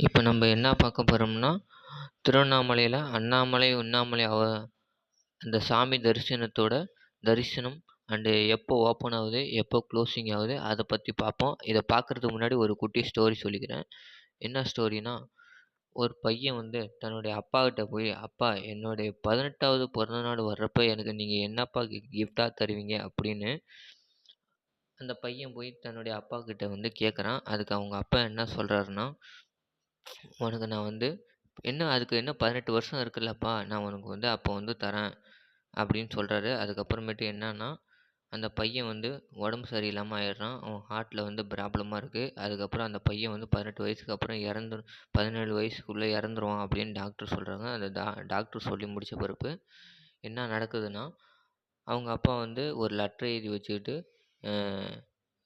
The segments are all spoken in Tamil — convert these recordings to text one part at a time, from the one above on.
இப்போ நம்ம என்ன பார்க்க போகிறோம்னா திருவண்ணாமலையில் அண்ணாமலை உண்ணாமலை அவ அந்த சாமி தரிசனத்தோட தரிசனம் அண்டு எப்போ ஓப்பன் ஆகுது எப்போ க்ளோசிங் ஆகுது அதை பற்றி பார்ப்போம். இதை பார்க்குறதுக்கு முன்னாடி ஒரு குட்டி ஸ்டோரி சொல்லிக்கிறேன். என்ன ஸ்டோரினா ஒரு பையன் வந்து தன்னுடைய அப்பாக்கிட்ட போய் அப்பா என்னுடைய பதினெட்டாவது பிறந்தநாள் வர்றப்ப எனக்கு நீங்கள் என்னப்பா கிஃப்டாக தருவீங்க? அப்படின்னு அந்த பையன் போய் தன்னுடைய அப்பாக்கிட்ட வந்து கேட்குறான் அதுக்கு அவங்க அப்பா என்ன சொல்கிறாருன்னா உனக்கு நான் வந்து என்ன அதுக்கு என்ன பதினெட்டு வருஷம் இருக்குல்லப்பா நான் உனக்கு வந்து அப்போ வந்து தரேன் அப்படின்னு சொல்கிறாரு அதுக்கப்புறமேட்டு என்னன்னா அந்த பையன் வந்து உடம்பு சரியில்லாமல் ஆயிடுறான். அவன் ஹார்ட்டில் வந்து ப்ராப்ளமாக இருக்குது அதுக்கப்புறம் அந்த பையன் வந்து பதினெட்டு வயசுக்கு அப்புறம் இறந்து பதினேழு வயசுக்குள்ளே இறந்துருவான் அப்படின்னு டாக்டர் சொல்கிறாங்க அந்த டா டாக்டர் சொல்லி முடித்த பிறப்பு என்ன நடக்குதுன்னா அவங்க அப்பா வந்து ஒரு லெட்ரு எழுதி வச்சுக்கிட்டு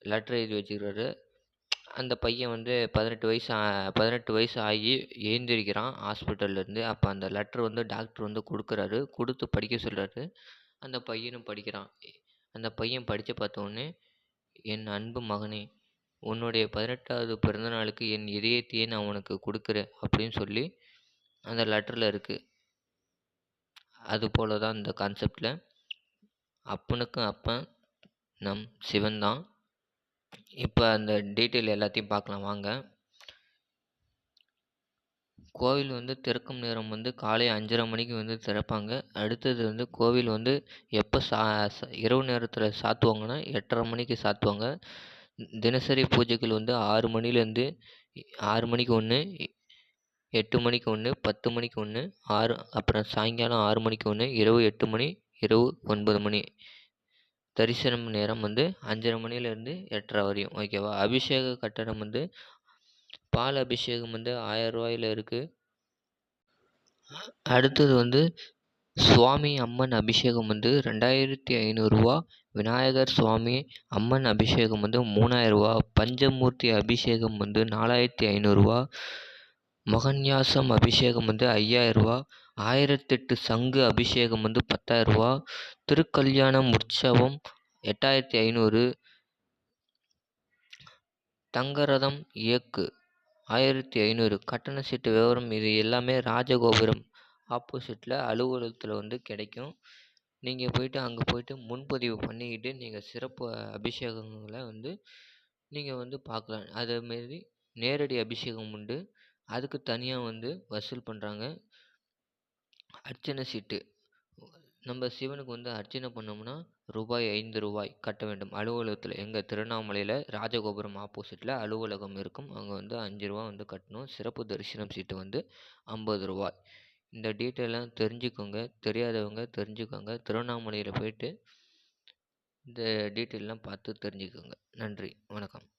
லெட்ரு எழுதி வச்சுக்கிறாரு. அந்த பையன் வந்து பதினெட்டு வயசு பதினெட்டு வயசு ஆகி எழுந்திரிக்கிறான் ஹாஸ்பிட்டல்லேருந்து அப்போ அந்த லெட்ரு வந்து டாக்டர் வந்து கொடுக்குறாரு. கொடுத்து படிக்க சொல்கிறாரு அந்த பையனும் படிக்கிறான். அந்த பையன் படித்து பார்த்தோன்னே என் அன்பு மகனே உன்னுடைய பதினெட்டாவது பிறந்த நாளுக்கு என் இதயத்தையே நான் உனக்கு கொடுக்குறேன் அப்படின்னு சொல்லி அந்த லெட்டரில் இருக்குது அது போல தான் இந்த கான்செப்டில் அப்பனுக்கும் அப்பன் நம் சிவன் தான். இப்போ அந்த டீட்டெயில் எல்லாத்தையும் பார்க்கலாம் வாங்க. கோவில் வந்து திறக்கும் நேரம் வந்து காலை அஞ்சரை மணிக்கு வந்து திறப்பாங்க. அடுத்தது வந்து கோவில் வந்து எப்போ சா இரவு நேரத்தில் சாத்துவாங்கன்னா எட்டரை மணிக்கு சாத்துவாங்க. தினசரி பூஜைகள் வந்து ஆறு மணிலேருந்து ஆறு மணிக்கு ஒன்று எட்டு மணிக்கு ஒன்று பத்து மணிக்கு ஒன்று ஆறு அப்புறம் சாயங்காலம் ஆறு மணிக்கு ஒன்று இரவு எட்டு மணி இரவு ஒன்பது மணி. தரிசனம் நேரம் வந்து அஞ்சரை மணிலேருந்து எட்டரை வரையும் ஓகேவா அபிஷேக கட்டணம் வந்து பால் அபிஷேகம் வந்து ஆயிரம் ரூபாயில இருக்குது அடுத்தது வந்து சுவாமி அம்மன் அபிஷேகம் வந்து ரெண்டாயிரத்தி ஐநூறுரூவா விநாயகர் சுவாமி அம்மன் அபிஷேகம் வந்து மூணாயிரரூவா பஞ்சமூர்த்தி அபிஷேகம் வந்து நாலாயிரத்தி ஐநூறுரூவா மகன்யாசம் அபிஷேகம் வந்து ஐயாயிரரூவா ஆயிரத்தெட்டு சங்கு அபிஷேகம் வந்து பத்தாயிரரூவா திருக்கல்யாணம் உற்சவம் எட்டாயிரத்தி ஐநூறு தங்கரதம் இயக்கு ஆயிரத்தி ஐநூறு கட்டண சீட்டு விவரம் இது எல்லாமே ராஜகோபுரம் ஆப்போசிட்டில் அலுவலகத்தில் வந்து கிடைக்கும். நீங்கள் போயிட்டு அங்கே போயிட்டு முன்பதிவு பண்ணிக்கிட்டு நீங்கள் சிறப்பு அபிஷேகங்களை வந்து நீங்கள் வந்து பார்க்கலாம். அதேமாரி நேரடி அபிஷேகம் உண்டு. அதுக்கு தனியாக வந்து வசூல் பண்ணுறாங்க அர்ச்சனை சீட்டு. நம்ம சிவனுக்கு வந்து அர்ச்சனை பண்ணோம்னா ரூபாய் ஐந்து ரூபாய் கட்ட வேண்டும். அலுவலகத்தில் எங்கள் திருவண்ணாமலையில் ராஜகோபுரம் ஆப்போசிட்டில் அலுவலகம் இருக்கும். அங்கே வந்து அஞ்சு ரூபா வந்து கட்டணும். சிறப்பு தரிசனம் சீட்டு வந்து ஐம்பது ரூபாய். இந்த டீட்டெயிலாம் தெரிஞ்சுக்கோங்க. தெரியாதவங்க தெரிஞ்சுக்கோங்க. திருவண்ணாமலையில் போயிட்டு இந்த டீட்டெயிலெலாம் பார்த்து தெரிஞ்சுக்கோங்க. நன்றி. வணக்கம்.